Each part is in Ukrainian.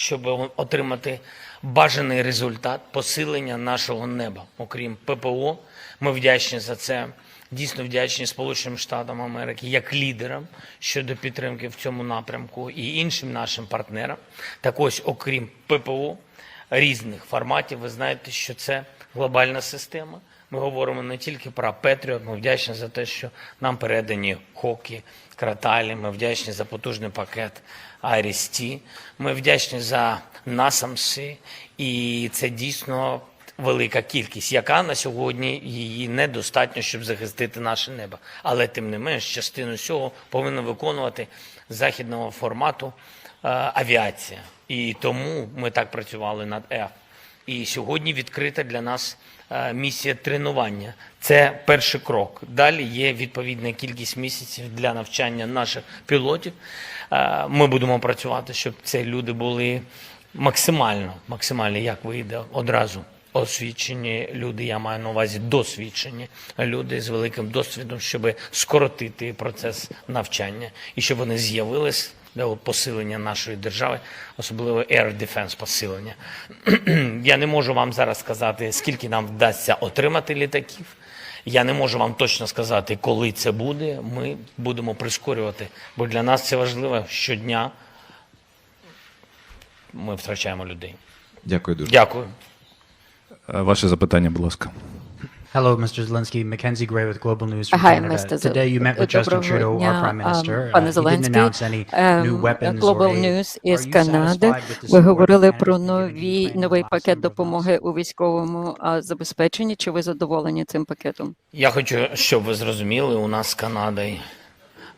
щоб отримати бажаний результат посилення нашого неба. Окрім ППО, ми вдячні за це. Дійсно вдячні Сполученим Штатам Америки як лідерам щодо підтримки в цьому напрямку і іншим нашим партнерам. Так ось, окрім ППО, різних форматів, ви знаєте, що це глобальна система. Ми говоримо не тільки про Петріот, ми вдячні за те, що нам передані хоки, краталі. Ми вдячні за потужний пакет IRIS-T. Ми вдячні за насамси, і це дійсно велика кількість, яка на сьогодні її недостатньо, щоб захистити наше небо. Але тим не менш, частину цього повинна виконувати західного формату е, авіація. І тому ми так працювали над F. І сьогодні відкрита для нас е, місія тренування. Це перший крок. Далі є відповідна кількість місяців для навчання наших пілотів. Е, Ми будемо працювати, щоб ці люди були максимально, максимально як вийде одразу. Освічені люди, я маю на увазі досвідчені люди з великим досвідом, щоб скоротити процес навчання і щоб вони з'явились посилення нашої держави, особливо air defense посилення. Я не можу вам зараз сказати, скільки нам вдасться отримати літаків. Я не можу вам точно сказати, коли це буде. Ми будемо прискорювати, бо для нас це важливо щодня. Ми втрачаємо людей. Дякую дуже. Дякую. Е, Ваше запитання, будь ласка. Hello, Mr. Zelensky. Mackenzie Gray with Global News from Hi, Canada. Mr. Today you met with Justin Trudeau, our Prime Minister. ем, Uh, пане he didn't Зеленський. announce any new Ем, weapons Global. News із Канади. Ви говорили про нові новий пакет допомоги у військовому забезпеченні. Чи ви задоволені цим пакетом? Я хочу, щоб ви зрозуміли, у нас з Канадою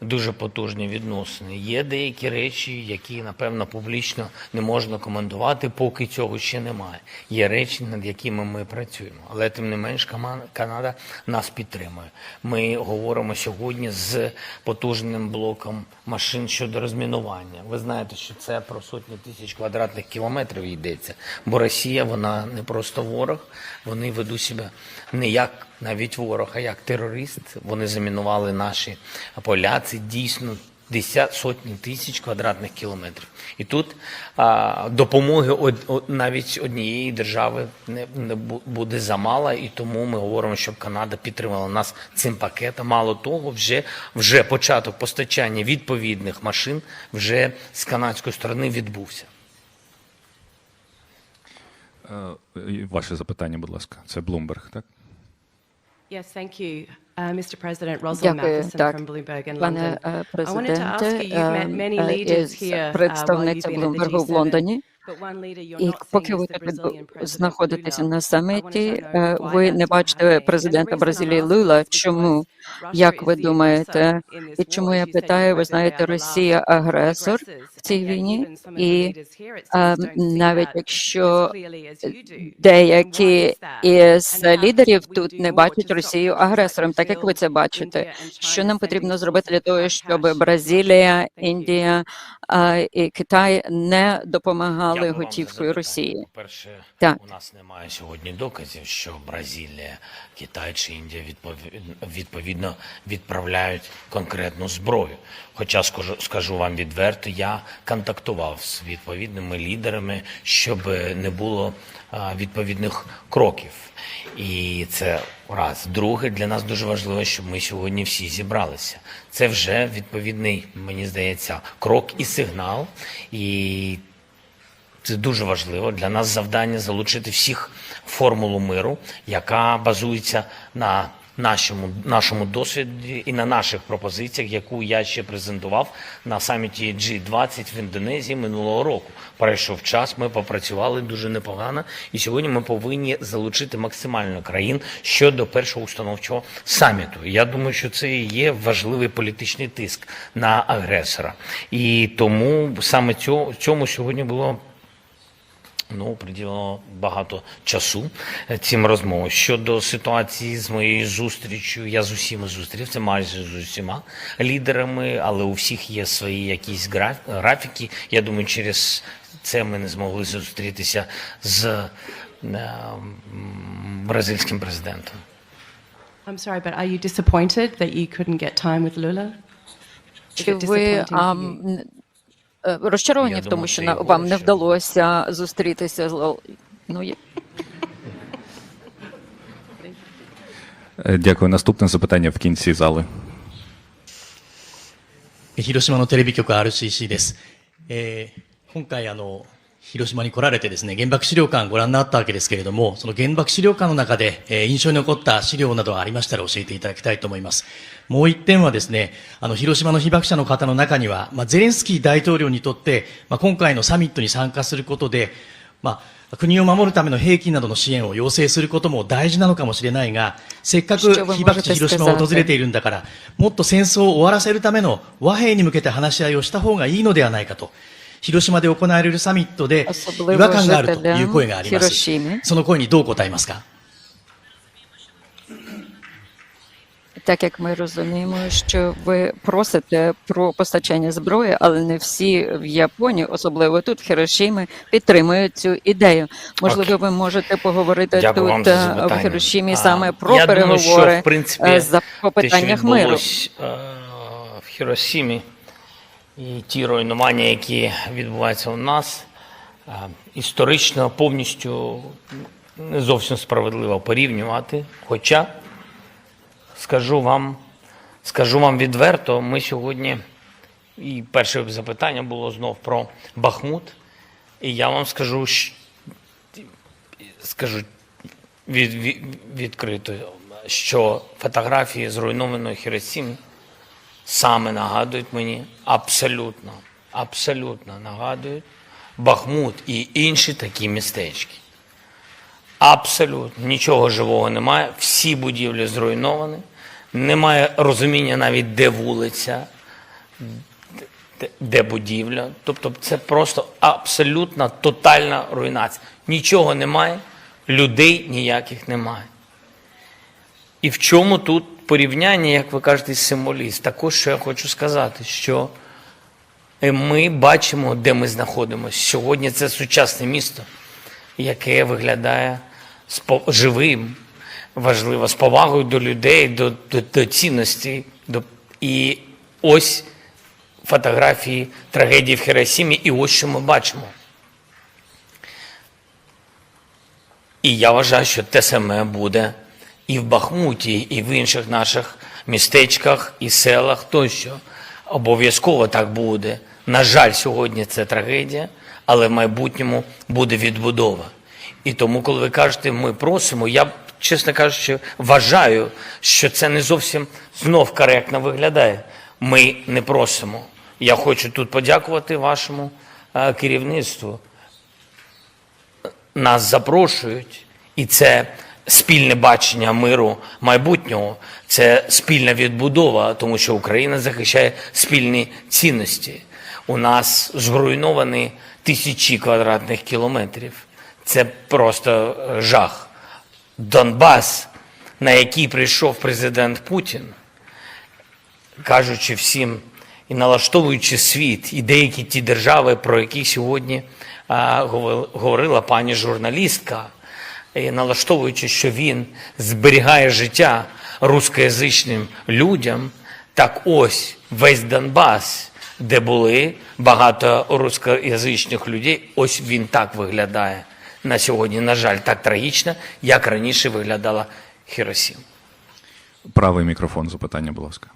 дуже потужні відносини. Є деякі речі, які, напевно, публічно не можна коментувати, поки цього ще немає. Є речі, над якими ми працюємо. Але тим не менш, Канада нас підтримує. Ми говоримо сьогодні з потужним блоком машин щодо розмінування. Ви знаєте, що це про сотні тисяч квадратних кілометрів йдеться. Бо Росія, вона не просто ворог, вони ведуть себе не як навіть ворог, а як терорист. Вони замінували наші поля. Це дійсно десят сотні тисяч квадратних кілометрів. І тут а, допомоги од, од- навіть однієї держави не, не буде замало, і тому ми говоримо, щоб Канада підтримала нас цим пакетом. Мало того, вже, вже початок постачання відповідних машин вже з канадської сторони відбувся. Е, Ваше запитання, будь ласка. Це Bloomberg, так? Yes, thank you. Uh, Mr. President, Rosalind Дякую. Matheson Так, from Bloomberg in пане London. е, I wanted to ask президенте, you, you've met ем, many е, leaders із here uh, while you've представниця been at the Блумбергу в G7, Лондоні. І поки ви знаходитеся на саміті, е, ви не бачите президента Бразилії Лула. Чому? Як ви думаєте? І чому я питаю? Ви знаєте, Росія агресор в цій війні, і ем, навіть якщо деякі із лідерів тут не бачать Росію агресором, так як ви це бачите. Що нам потрібно зробити для того, щоб? Бразилія. Індія і Китай не допомагали Готівкою. Росії? По-перше, Так. у нас немає сьогодні доказів, що Бразилія, Китай чи Індія відповідно відправляють конкретну зброю. Хоча скажу, скажу вам відверто, я контактував з відповідними лідерами, щоб не було відповідних кроків. І це раз. Друге, для нас дуже важливо, щоб ми сьогодні всі зібралися. Це вже відповідний, мені здається, крок і сигнал. І це дуже важливо для нас завдання залучити всіх формулу миру, яка базується на нашому, нашому досвіді і на наших пропозиціях, яку я ще презентував на саміті G20 в Індонезії минулого року. Перейшов час, ми попрацювали дуже непогано, і сьогодні ми повинні залучити максимально країн щодо першого установчого саміту. Я думаю, що це є важливий політичний тиск на агресора. І тому саме цьому сьогодні було Ну, приділено багато часу е, цим розмовам. Щодо ситуації з моєю зустрічю, я з усіма зустрівся, майже з усіма лідерами, але у всіх є свої якісь граф- графіки. Я думаю, через це ми не змогли зустрітися з е, бразильським президентом. I'm sorry, but are you disappointed that you couldn't get time with Lula? Чи it ви disappointing Розчаровані Я в думав, тому, що це на- його вам не розчарування. вдалося зустрітися з Лол- Ну, є- Е, Дякую. Наступне запитання в кінці зали. 広島のテレビ局 RCC です。えー今回あの、 広島に来られてですね、原爆資料館ご覧になったわけですけれども、その原爆資料館の中で、えー印象に残った資料などがありましたら教えていただきたいと思います。もう一点はですね、あの、広島の被爆者の方の中には、まあ、ゼレンスキー大統領にとって、まあ、今回のサミットに参加することで、まあ、国を守るための兵器などの支援を要請することも大事なのかもしれないが、せっかく被爆地広島を訪れているんだから、もっと戦争を終わらせるための和平に向けて話し合いをした方がいいのではないかと。広島で行われるサミットで Особливо 違和感があるという声があります жителям Хіросіми.。その声にどう答えますか Так як ми розуміємо, що ви просите про постачання зброї, але не всі в Японії, особливо тут, в Хірошімі, підтримують цю ідею. Можливо, ви можете поговорити Дякую вам тут за е, в запитання. Хірошімі А, саме про я думаю, переговори що, в принципі, е, за по те, що питаннях миру. відбулось, е, в Хіросімі і ті руйнування, які відбуваються у нас, е, історично повністю не зовсім справедливо порівнювати. Хоча, скажу вам, скажу вам відверто, ми сьогодні, і перше запитання було знов про Бахмут, і я вам скажу, скажу від, від, відкрито, що фотографії зруйнованої Хіросіми саме нагадують мені абсолютно, абсолютно нагадують Бахмут і інші такі містечки. Абсолютно нічого живого немає, всі будівлі зруйновані, немає розуміння навіть де вулиця, де- будівля. Тобто це просто абсолютна тотальна руйнація. Нічого немає, людей ніяких немає. І в чому тут порівняння, як ви кажете, символіст? Також що я хочу сказати, що е, ми бачимо, де ми знаходимося. Сьогодні це сучасне місто, яке виглядає живим, важливо, з повагою до людей, до, до, до цінностей. До... І ось фотографії трагедії в Хіросімі, і ось що ми бачимо. І я вважаю, що те саме буде і в Бахмуті, і в інших наших містечках і селах тощо. Обов'язково так буде. На жаль, сьогодні це трагедія, але в майбутньому буде відбудова. І тому, коли ви кажете, ми просимо, я, чесно кажучи, вважаю, що це не зовсім знов коректно виглядає. Ми не просимо. Я хочу тут подякувати вашому е, керівництву нас запрошують, і це спільне бачення миру майбутнього, це спільна відбудова, тому що Україна захищає спільні цінності. У нас зруйновані тисячі квадратних кілометрів. Це просто е, жах. Донбас, на який прийшов президент Путін, кажучи всім і налаштовуючи світ, і деякі ті держави, про які сьогодні а, говорила пані журналістка, і налаштовуючи, що він зберігає життя рускоязичним людям, так ось весь Донбас, де були багато рускоязичних людей, ось він так виглядає на сьогодні. На жаль, так трагічно, як раніше виглядала Хіросіма. Правий мікрофон запитання, будь ласка.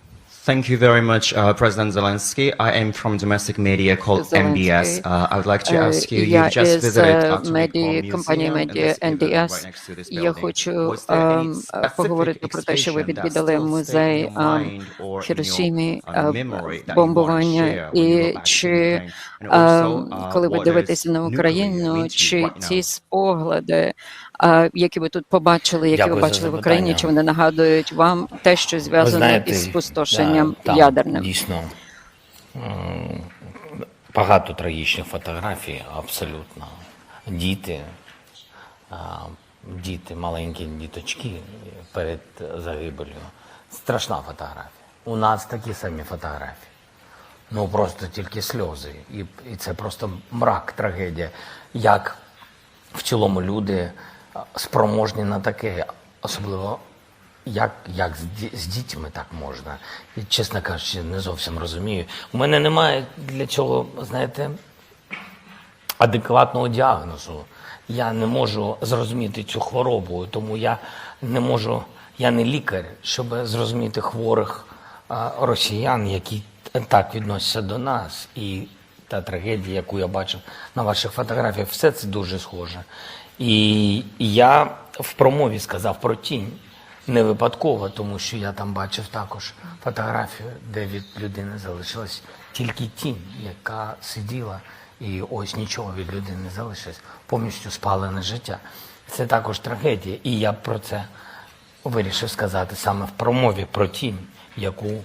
Thank you very much, uh, President Zelensky. I am from domestic media called Zelensky. MBS. Uh, I would like to Е, ask you, Я you've just visited е, медії компанії медіа this Я хочу ем, поговорити про те, що ви that відвідали музей ем, Хіросімі uh, е, you бомбування, you і чи ем, uh, коли ви дивитеся на Україну, you чи ці спогляди, е, які ви тут побачили, які ви Дякую за бачили в Україні, чи вони нагадують вам те, що Ви зв'язано знаєте, із спустошенням да, там ядерним? Дійсно, багато трагічних фотографій, абсолютно. Діти, діти, маленькі діточки перед загибелью. Страшна фотографія. У нас такі самі фотографії. Ну просто тільки сльози. І, і це просто мрак, трагедія. Як в цілому люди спроможні на таке, особливо як, як з, дітьми так можна? І, чесно кажучи, не зовсім розумію. У мене немає для цього, знаєте, адекватного діагнозу. Я не можу зрозуміти цю хворобу, тому я не можу, я не лікар, щоб зрозуміти хворих росіян, які так відносяться до нас. І та трагедія, яку я бачив на ваших фотографіях, все це дуже схоже. І я в промові сказав про тінь. Не випадково, тому що я там бачив також фотографію, де від людини залишилась тільки тінь, яка сиділа, і ось нічого від людини не залишилось, повністю спалене життя. Це також трагедія. І я про це вирішив сказати саме в промові про тінь, яку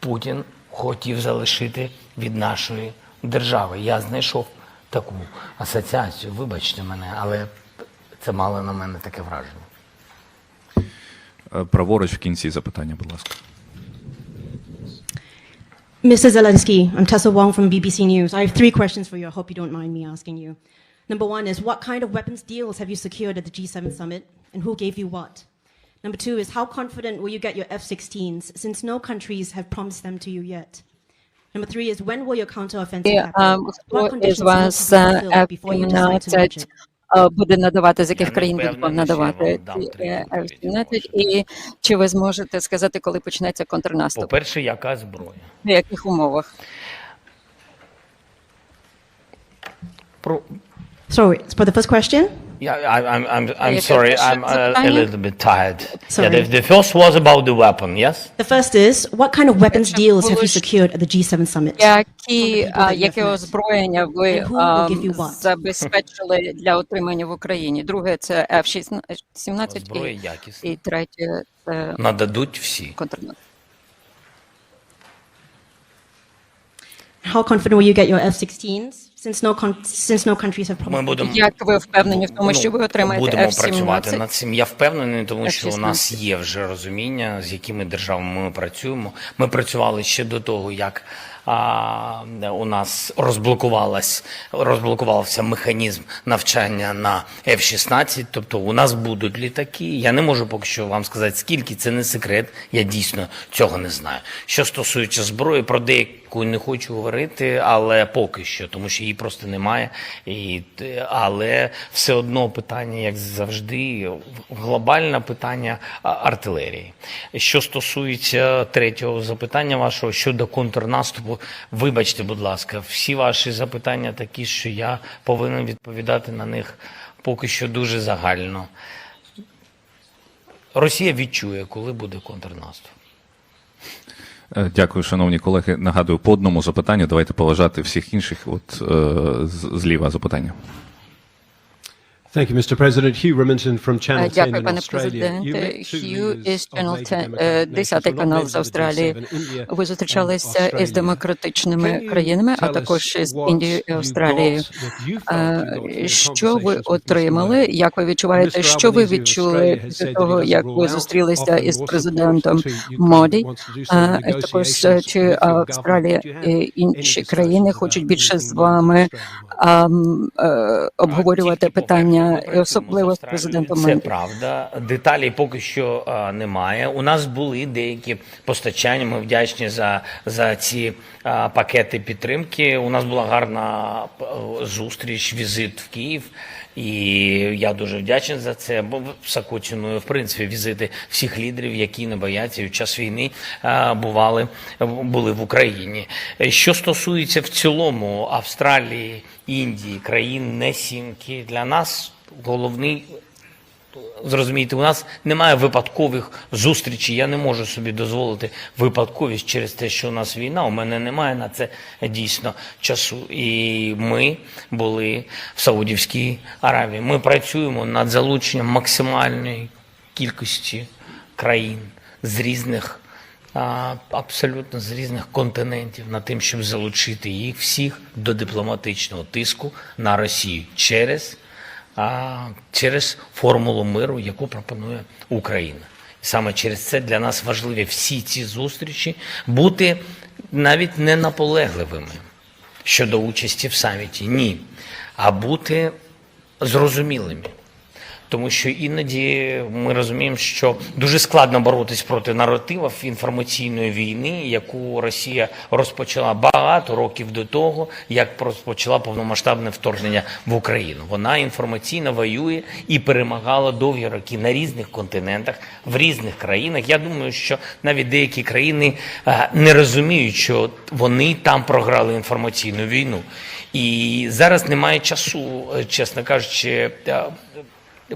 Путін хотів залишити від нашої держави. Я знайшов таку асоціацію, вибачте мене, але це мало на мене таке враження. Е, Праворуч в кінці запитання, будь ласка. Mr. Zelensky, I'm Tessa Wong from BBC News. I have three questions for you. I hope you don't mind me asking you. Number one is what kind of weapons deals have you secured at the G7 summit and who gave you what? Number two is how confident will you get your F 16s since no countries have promised them to you yet? І, happen? а, What Хто conditions із вас to be fulfilled before you decide to launch F-17 it? а, буде надавати, з яких країн буде надавати вам дам ці три е, відповіді, F-17? може. І чи ви зможете сказати, коли почнеться контрнаступ? По-перше, яка зброя? В яких умовах? Про Sorry, for the first question? Yeah, I, I'm, I'm, I'm Яке sorry, перше I'm a, a запитання? little bit tired. Yeah, Sorry. the, the first was about the weapon, yes? The first is what kind of weapons Перше deals have було you ж- secured at the G7 summit? Які, people а, that you яке have met? озброєння ви And who will а, give you what? забезпечили для отримання в Україні? Друге це F-17 Зброя і, якісна. і третє це Нададуть всі. контрнаступ. How confident will you get your F-16s Ми будемо, Як ви впевнені в тому, що ви ну, отримаєте будемо працювати F-17? над цим. Я впевнений, тому що у нас є вже розуміння, з якими державами ми працюємо. Ми працювали ще до того, як а, у нас розблокувалась, розблокувався механізм навчання на F-16. Тобто у нас будуть літаки. Я не можу поки що вам сказати, скільки це не секрет. Я дійсно цього не знаю. Що стосується зброї, про деяку не хочу говорити, але поки що, тому що її просто немає. І, але все одно питання, як завжди, глобальне питання артилерії. Що стосується третього запитання вашого щодо контрнаступу, вибачте, будь ласка, всі ваші запитання такі, що я повинен відповідати на них поки що дуже загально. Росія відчує, коли буде контрнаступ. Е, Дякую, шановні колеги. Нагадую, по одному запитанню. Давайте поважати всіх інших. От е, зліва запитання. Thank you, Mr. President. Hugh Remington from Channel 10 Дякую, пане президенте. Хью із Channel major 10, democratic е, nations 10 who are not канал з Австралії. G7, India Ви зустрічалися із демократичними країнами, а також із Індією і Австралією. Е, Що ви отримали? Як ви відчуваєте? Що ви відчули he того, як ви зустрілися із президентом Моді? Е, Також чи. Австралія і інші країни хочуть більше з вами е, обговорювати питання, поверхнево і особливо з президентом Це правда. Деталей поки що а, немає. У нас були деякі постачання. Ми вдячні за, за ці а, пакети підтримки. У нас була гарна зустріч, візит в Київ. І я дуже вдячний за це. Бо високо ціную, в принципі, візити всіх лідерів, які не бояться в час війни а, бували були в Україні. Що стосується в цілому Австралії, Індії, країн не сімки, для нас головний Зрозумієте, у нас немає випадкових зустрічей. Я не можу собі дозволити випадковість через те, що у нас війна. У мене немає на це дійсно часу. І ми були в Саудівській Аравії. Ми працюємо над залученням максимальної кількості країн з різних. Абсолютно з різних континентів над тим, щоб залучити їх всіх до дипломатичного тиску на Росію через а, через формулу миру, яку пропонує Україна. Саме через це для нас важливі всі ці зустрічі бути навіть не наполегливими щодо участі в саміті, ні, а бути зрозумілими. Тому що іноді ми розуміємо, що дуже складно боротись проти наративів інформаційної війни, яку Росія розпочала багато років до того, як розпочала повномасштабне вторгнення в Україну. Вона інформаційно воює і перемагала довгі роки на різних континентах, в різних країнах. Я думаю, що навіть деякі країни е, не розуміють, що вони там програли інформаційну війну. І зараз немає часу, е, чесно кажучи.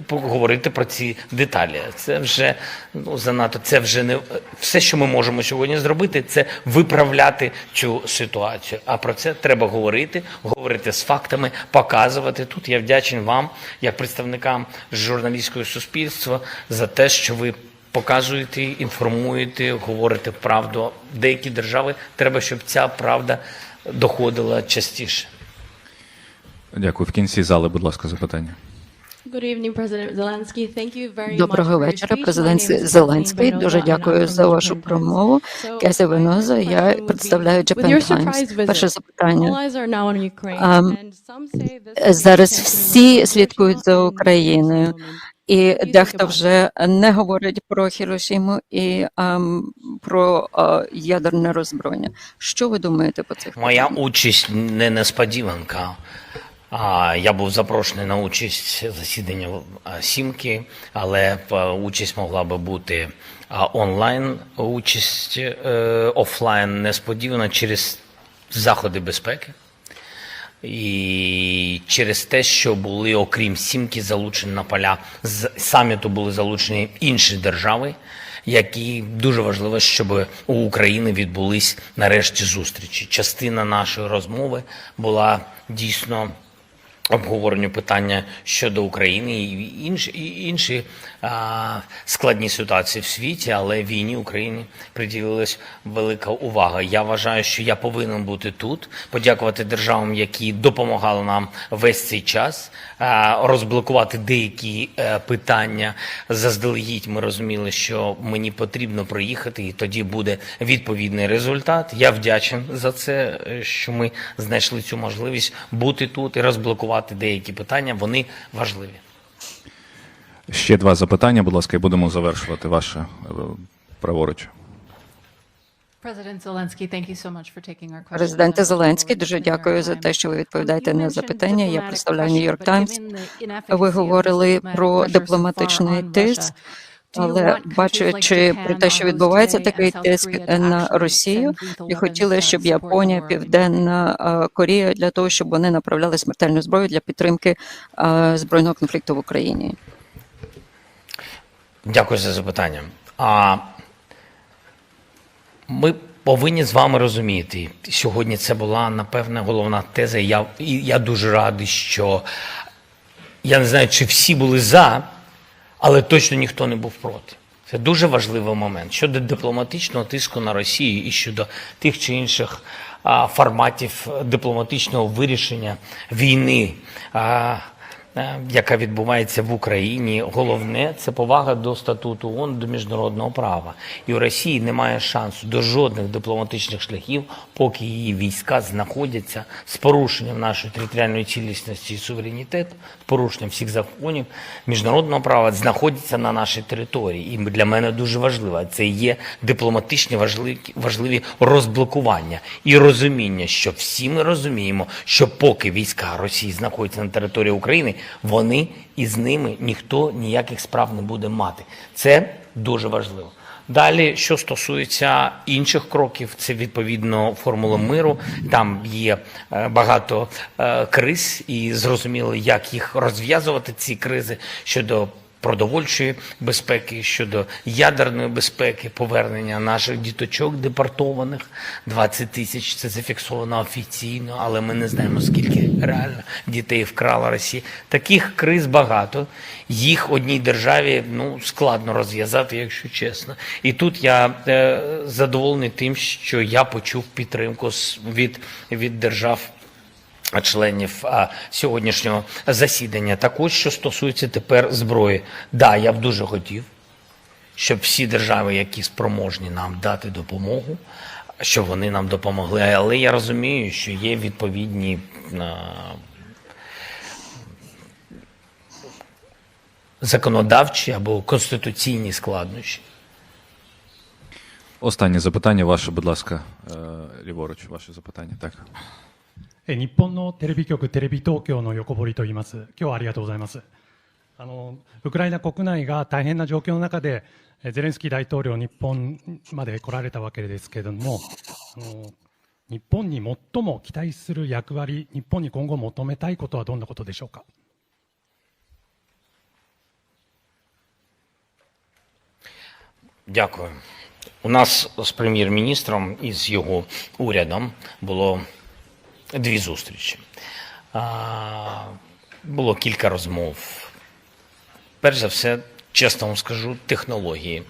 Поговорити про ці деталі. Це вже ну занадто. Це вже не все, що ми можемо сьогодні зробити, це виправляти цю ситуацію. А про це треба говорити, говорити з фактами, показувати. Тут я вдячний вам, як представникам журналістського суспільства, за те, що ви показуєте, інформуєте, говорите правду. Деякі держави треба, щоб ця правда доходила частіше. Дякую. В кінці зали, будь ласка, запитання. Доброго вечора, президент Зеленський. Дуже дякую за вашу промову. So, Кеся uh, Веноза, я представляю Japan Times. Перше запитання. Зараз всі слідкують за Україною, і дехто вже не говорить про Хірошіму і ем, про е, ядерне роззброєння. Що ви думаєте по цих Моя участь не несподіванка. Я був запрошений на участь засідання сімки, але е, участь могла би бути онлайн, участь е, офлайн несподівана через заходи безпеки. І через те, що були, окрім сімки, залучені на поля з саміту були залучені інші держави, які дуже важливо, щоб у України відбулись нарешті зустрічі. Частина нашої розмови була дійсно обговоренню питання щодо України і інші, і інші а, складні ситуації в світі, але війні Україні приділилась велика увага. Я вважаю, що я повинен бути тут, подякувати державам, які допомагали нам весь цей час, а, розблокувати деякі е, питання. Заздалегідь ми розуміли, що мені потрібно приїхати, і тоді буде відповідний результат. Я вдячен за це, е, що ми знайшли цю можливість бути тут і розблокувати деякі питання. Вони важливі. Ще два запитання, будь ласка, і будемо завершувати ваше е, праворуч. Президенте Зеленський, дуже дякую за те, що ви відповідаєте на запитання. Я представляю Нью-Йорк Таймс. Ви говорили про дипломатичний тиск. Але бачачи про те, що відбувається такий тиск на Росію, і хотіли, щоб Японія, Південна Корея для того, щоб вони направляли смертельну зброю для підтримки збройного конфлікту в Україні. Дякую за запитання. А ми повинні з вами розуміти, сьогодні це була напевне головна теза. Я, і я дуже радий, що я не знаю, чи всі були за, але точно ніхто не був проти. Це дуже важливий момент щодо дипломатичного тиску на Росію і щодо тих чи інших форматів дипломатичного вирішення війни, яка відбувається в Україні. Головне це повага до статуту ООН, до міжнародного права. І у Росії немає шансу до жодних дипломатичних шляхів, поки її війська знаходяться з порушенням нашої територіальної цілісності і суверенітету, з порушенням всіх законів міжнародного права, знаходяться на нашій території. І для мене дуже важливо. Це є дипломатичні важливі, важливі розблокування і розуміння, що всі ми розуміємо, що поки війська Росії знаходяться на території України, вони і з ними ніхто ніяких справ не буде мати. Це дуже важливо. Далі, що стосується інших кроків, це відповідно формула миру. Там є е, багато е, криз, і зрозуміло, як їх розв'язувати ці кризи щодо продовольчої безпеки, щодо ядерної безпеки, повернення наших діточок депортованих. 20 тисяч це зафіксовано офіційно, але ми не знаємо, скільки реально дітей вкрала Росія. Таких криз багато. Їх одній державі ну складно розв'язати, якщо чесно. І тут я е, задоволений тим, що я почув підтримку від, від держав членів а, сьогоднішнього засідання. Також що стосується тепер зброї. Да, я б дуже хотів, щоб всі держави, які спроможні нам дати допомогу, щоб вони нам допомогли. Але я розумію, що є відповідні. а, законодавчі або конституційні складнощі. Останнє запитання ваше, будь ласка, е, ліворуч, ваше запитання. Так. え日本のテレビ局、テレビ東京の横堀と言います。今日はありがとうございます。あの、ウクライナ国内が大変な状況の中で、えゼレンスキー大統領、日本まで来られたわけですけれども、あの、日本に最も期待する役割、日本に今後求めたいことはどんなことでしょうか。 Дякую. У нас з прем'єр-міністром і з його урядом було дві зустрічі. А, Було кілька розмов. Перш за все, чесно вам скажу, технології.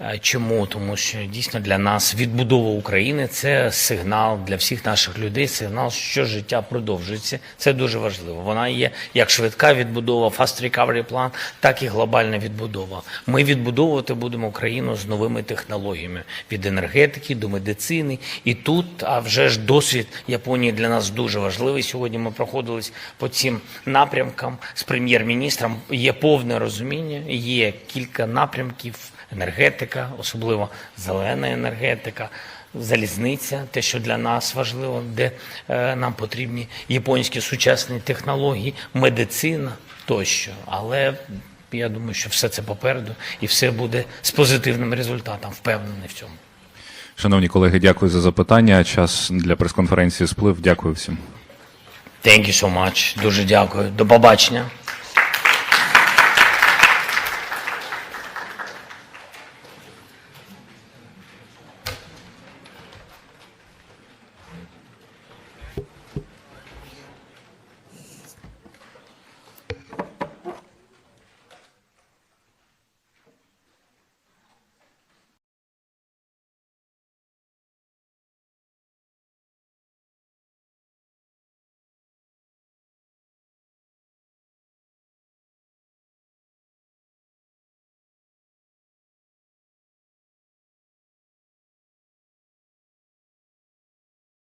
Е, Чому? Тому що дійсно для нас відбудова України це сигнал для всіх наших людей, сигнал, що життя продовжується. Це дуже важливо. Вона є як швидка відбудова, fast recovery plan, так і глобальна відбудова. Ми відбудовувати будемо Україну з новими технологіями від енергетики до медицини. І тут, а вже ж досвід Японії для нас дуже важливий. Сьогодні ми проходились по цим напрямкам з прем'єр-міністром. Є повне розуміння, є кілька напрямків енергетика, особливо зелена енергетика, залізниця, те, що для нас важливо, де е, нам потрібні японські сучасні технології, медицина тощо. Але я думаю, що все це попереду і все буде з позитивним результатом, впевнений в цьому. Шановні колеги, дякую за запитання. Час для прес-конференції сплив. Дякую всім. Thank you so much. Дуже дякую. До побачення.